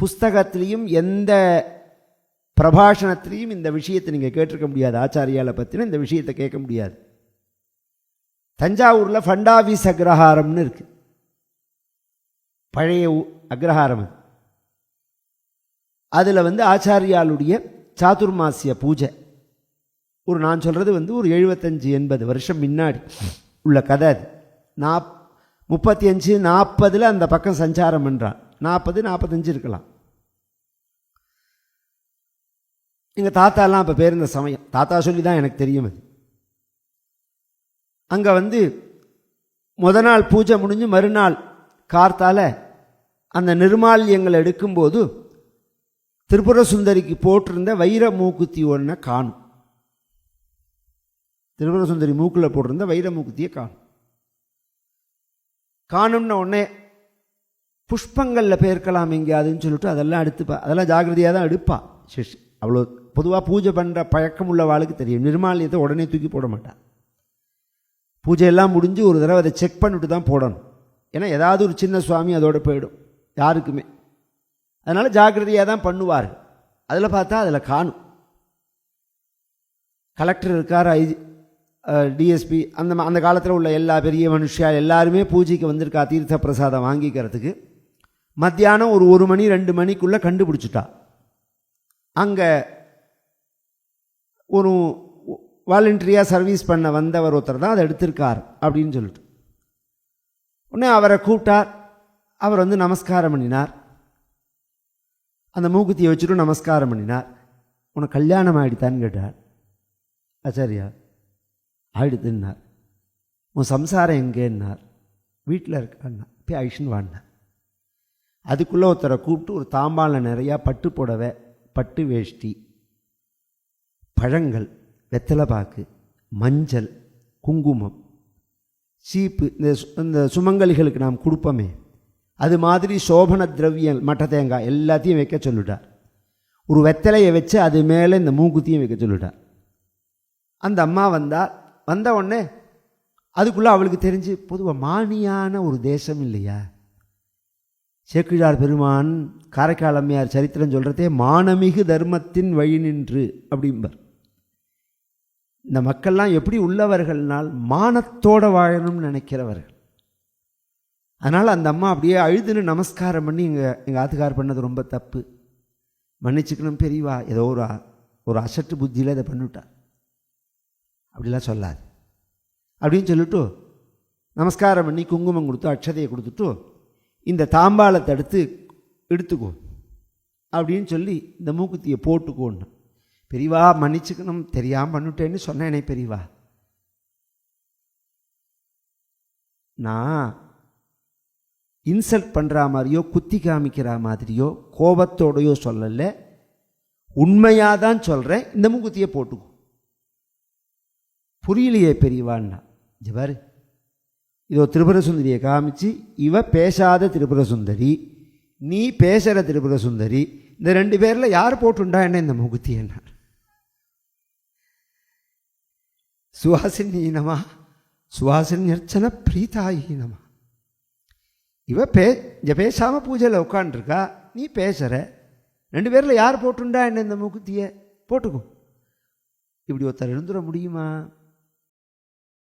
புஸ்தகத்திலையும் எந்த பிரபாஷணத்திலையும் இந்த விஷயத்தை நீங்கள் கேட்டிருக்க முடியாது. ஆச்சாரியால பற்றின இந்த விஷயத்தை கேட்க முடியாது. தஞ்சாவூரில் ஃபண்டாபீஸ் அக்ரஹாரம்னு இருக்குது பழைய ஊ- அக்ரஹாரம் அது. அதில் வந்து ஆச்சாரியாளுடைய சாதுர்மாசிய பூஜை. ஒரு நான் சொல்கிறது வந்து ஒரு எழுபத்தஞ்சு எண்பது வருஷம் முன்னாடி உள்ள கதை அது. நாப் முப்பத்தி அஞ்சு நாற்பதில் அந்த பக்கம் சஞ்சாரம் பண்ணுறான் நாற்பது நாற்பத்தஞ்சு இருக்கலாம். எங்கள் தாத்தாலாம் அப்போ பேருந்த இந்த சமயம். தாத்தா சொல்லி தான் எனக்கு தெரியும் அது. அங்கே வந்து முத நாள் பூஜை முடிஞ்சு மறுநாள் கார்த்தால அந்த நிர்மால்யங்களை எடுக்கும்போது திரிபுர சுந்தரிக்கு போட்டிருந்த வைர மூக்குத்தி ஒன்றை காணும். திரிபுர சுந்தரி மூக்கில் போட்டிருந்த வைர மூக்குத்தியை காணும். காணும்ன உடனே புஷ்பங்களில் பெயர்க்கலாம் எங்கேயாதுன்னு சொல்லிட்டு அதெல்லாம் எடுத்துப்பா. அதெல்லாம் ஜாக்கிரதையாக தான் எடுப்பாள் சிஷ் அவ்வளோ பொதுவாக பூஜை பண்ணுற பழக்கம் உள்ளவாளுக்கு தெரியும். நிர்மாலியத்தை உடனே தூக்கி போட மாட்டான் பூஜையெல்லாம் முடிஞ்சு ஒரு தடவை அதை செக் பண்ணிட்டு தான் போடணும். ஏன்னா ஏதாவது ஒரு சின்ன சுவாமி அதோடு போயிடும். யாருக்குமே. அதனால் ஜாக்கிரதையாக தான் பண்ணுவார் அதில் பார்த்தா அதில் காணும். கலெக்டர் இருக்கார்? ஐ டிஎஸ்பி அந்த ம- அந்த காலத்தில் உள்ள எல்லா பெரிய மனுஷியா எல்லாருமே பூஜைக்கு வந்திருக்கா தீர்த்த பிரசாதம் வாங்கிக்கிறதுக்கு. மத்தியானம் ஒரு ஒரு மணி ரெண்டு மணிக்குள்ளே கண்டுபிடிச்சிட்டா. அங்கே ஒரு வாலண்டரியாக சர்வீஸ் பண்ண வந்தவர் ஒருத்தர் தான் அதை எடுத்திருக்கார் அப்படின்னு சொல்லிட்டு. உடனே அவரை கூப்பிட்டார். அவர் வந்து நமஸ்காரம் பண்ணினார். அந்த மூக்குத்தியை வச்சுட்டு நமஸ்காரம் பண்ணினார். உனக்கு கல்யாணம் ஆகிடுத்தான்னு கேட்டார். ஆச்சாரியா ஆயிடுதுன்னார். உன் சம்சாரம் எங்கேன்னார்? வீட்டில் இருக்கான்னா? போய் ஐஷன் வாடினார் அதுக்குள்ளே ஒருத்தரை கூப்பிட்டு ஒரு தாம்பாளில் நிறையா பட்டு புடவை பட்டு வேஷ்டி பழங்கள் வெத்தலைப்பாக்கு மஞ்சள் குங்குமம் சீப்பு இந்த இந்த சுமங்கலிகளுக்கு நாம் கொடுப்போமே. அது மாதிரி சோபன திரவியம் மட்ட தேங்காய் எல்லாத்தையும் வைக்க சொல்லிட்டார். ஒரு வெத்தலையை வச்சு அது மேலே இந்த மூக்குத்தியும் வைக்க சொல்லிட்டார். அந்த அம்மா வந்தார் வந்த உடனே அதுக்குள்ளே அவளுக்கு தெரிஞ்சு பொதுவாக மானியான ஒரு தேசம் இல்லையா? சேக்கிழார் பெருமான் காரைக்கால் அம்மையார் சரித்திரம் சொல்கிறதே மானமிகு தர்மத்தின் வழி நின்று அப்படிம்பார். இந்த மக்கள்லாம் எப்படி உள்ளவர்கள்னால் மானத்தோட வாழணும்னு நினைக்கிறவர்கள். அதனால் அந்த அம்மா அப்படியே அழுதுன்னு நமஸ்காரம் பண்ணி எங்கள் எங்கள் ஆத்துக்கார் பண்ணது ரொம்ப தப்பு. மன்னிச்சுக்கணும் பெரியவா ஏதோ ஒரு ஒரு அசட்டு புத்தியில் இதை பண்ணிவிட்டார் அப்படிலாம் சொல்லாது. அப்படின்னு சொல்லிட்டு நமஸ்காரம் பண்ணி குங்குமம் கொடுத்து அக்ஷதையை கொடுத்துட்டு இந்த தாம்பாளத்தை எடுத்து எடுத்துக்கோ அப்படின்னு சொல்லி இந்த மூக்குத்தியை போட்டுக்கோன்னு. பெரியவா மன்னிச்சுக்கணும். தெரியாமல் பண்ணிட்டேன்னு சொன்னேனே பெரியவா. நான் இன்சல்ட் பண்ணுற மாதிரியோ குத்தி காமிக்கிற மாதிரியோ கோபத்தோடையோ சொல்லலை. உண்மையாக தான் சொல்கிறேன் இந்த மூக்குத்தியை போட்டுக்கோ. புரியலையே பெரியவான்னா. ஜபாரு இதோ திரிபுர சுந்தரியை காமிச்சு இவ பேசாத திரிபுர சுந்தரி நீ பேசுகிற திரிபுர சுந்தரி இந்த ரெண்டு பேரில் யார் போட்டுண்டா என்ன இந்த முகுத்தி என்ன சுவாசினீனமா சுவாசினியர்ச்சன பிரீதாயினமா இவ பே இங்கே பேசாமல் பூஜையில் உட்காண்ட்ருக்கா நீ பேசுகிற ரெண்டு பேரில் யார் போட்டுண்டா என்ன இந்த முகுத்தியை? போட்டுக்கோ. இப்படி ஒருத்தர் இருந்துட முடியுமா?